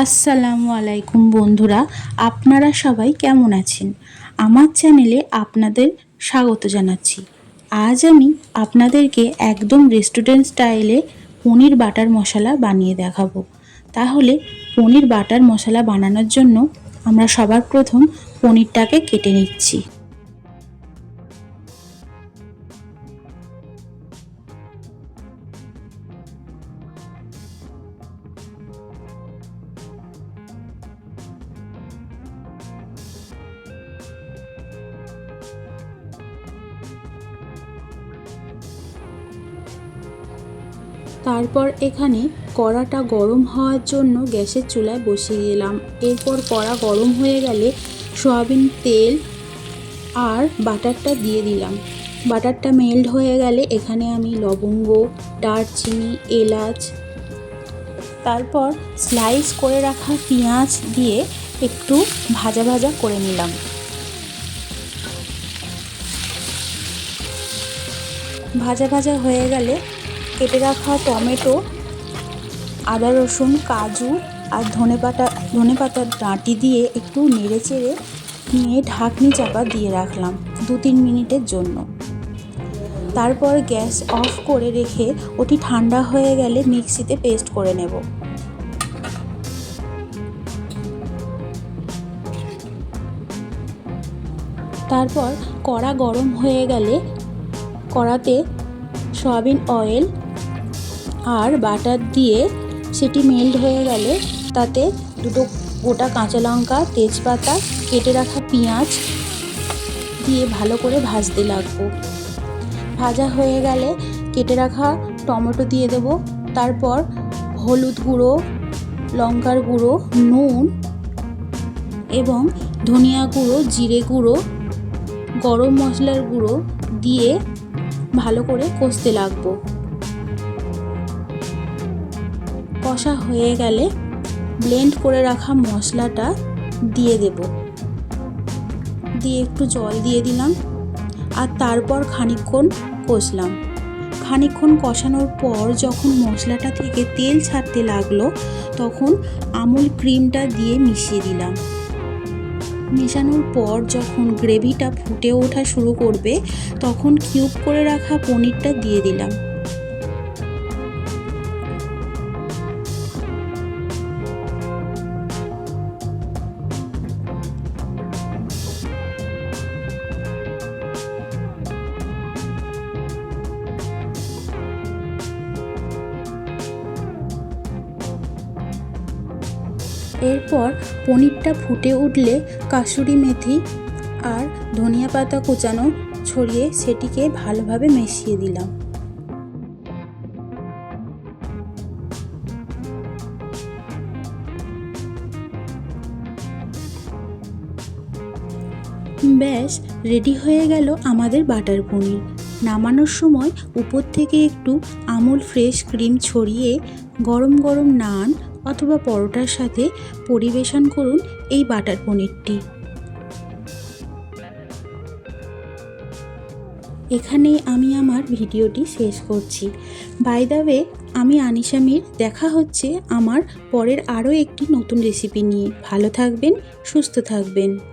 আসসালামু আলাইকুম বন্ধুরা, আপনারা সবাই কেমন আছেন? আমার চ্যানেলে আপনাদের স্বাগত জানাচ্ছি। আজ আমি আপনাদেরকে একদম রেস্টুরেন্ট স্টাইলে পনির বাটার মশলা বানিয়ে দেখাবো। তাহলে পনির বাটার মশলা বানানোর জন্য আমরা সবার প্রথম পনিরটাকে কেটে নিচ্ছি। তারপর এখানে কড়াটা গরম হওয়ার জন্য গ্যাসের চুলায় বসিয়ে দিলাম। এরপর কড়া গরম হয়ে গেলে সয়াবিন তেল আর বাটারটা দিয়ে দিলাম। বাটারটা মেল্ট হয়ে গেলে এখানে আমি লবঙ্গ, দারচিনি, এলাচ, তারপর স্লাইস করে রাখা পেঁয়াজ দিয়ে একটু ভাজা ভাজা করে নিলাম। ভাজা ভাজা হয়ে গেলে কেটে রাখা টমেটো, আদা রসুন, কাজু আর ধনে পাতা ধনে পাতার ডাঁটি দিয়ে একটু নেড়ে চেড়ে নিয়ে ঢাকনি চাপা দিয়ে রাখলাম দু তিন মিনিটের জন্য। তারপর গ্যাস অফ করে রেখে ওটি ঠান্ডা হয়ে গেলে মিক্সিতে পেস্ট করে নেব। তারপর কড়া গরম হয়ে গেলে কড়াতে সয়াবিন অয়েল আর বাটার দিয়ে সেটি মেল্ট হয়ে গেলে তাতে দুটো গোটা কাঁচা লঙ্কা, তেজপাতা, কেটে রাখা পেঁয়াজ দিয়ে ভালো করে ভাজতে লাগবো। ভাজা হয়ে গেলে কেটে রাখা টমেটো দিয়ে দেব। তারপর হলুদ গুঁড়ো, লঙ্কার গুঁড়ো, নুন এবং ধনিয়া গুঁড়ো, জিরে গুঁড়ো, গরম মশলার গুঁড়ো দিয়ে ভালো করে কষতে লাগবো। কষা হয়ে গেলে ব্লেন্ড করে রাখা মশলাটা দিয়ে দেব। দিয়ে একটু জল দিয়ে দিলাম আর তারপর খানিকক্ষণ কষলাম। খানিকক্ষণ কষানোর পর যখন মশলাটা থেকে তেল ছাড়তে লাগল, তখন আমুল ক্রিমটা দিয়ে মিশিয়ে দিলাম। মেশানোর পর যখন গ্রেভিটা ফুটে ওঠা শুরু করবে, তখন কিউব করে রাখা পনিরটা দিয়ে দিলাম। এরপর পনিরটা ফুটে উঠলে কাসুরি মেথি আর ধনিয়া পাতা কুচানো ছড়িয়ে সেটিকে ভালোভাবে মিশিয়ে দিলাম। ব্যাস, রেডি হয়ে গেল আমাদের বাটার পনির। নামানোর সময় উপর থেকে একটু আমুল ফ্রেশ ক্রিম ছড়িয়ে গরম গরম নান অথবা পরোটার সাথে পরিবেশন করুন এই বাটার পনিরটি। এখানেই আমি আমার ভিডিওটি শেষ করছি। বাই দ্য ওয়ে আমি আনিশামির দেখা হচ্ছে আমার পরের আরও একটি নতুন রেসিপি নিয়ে। ভালো থাকবেন, সুস্থ থাকবেন।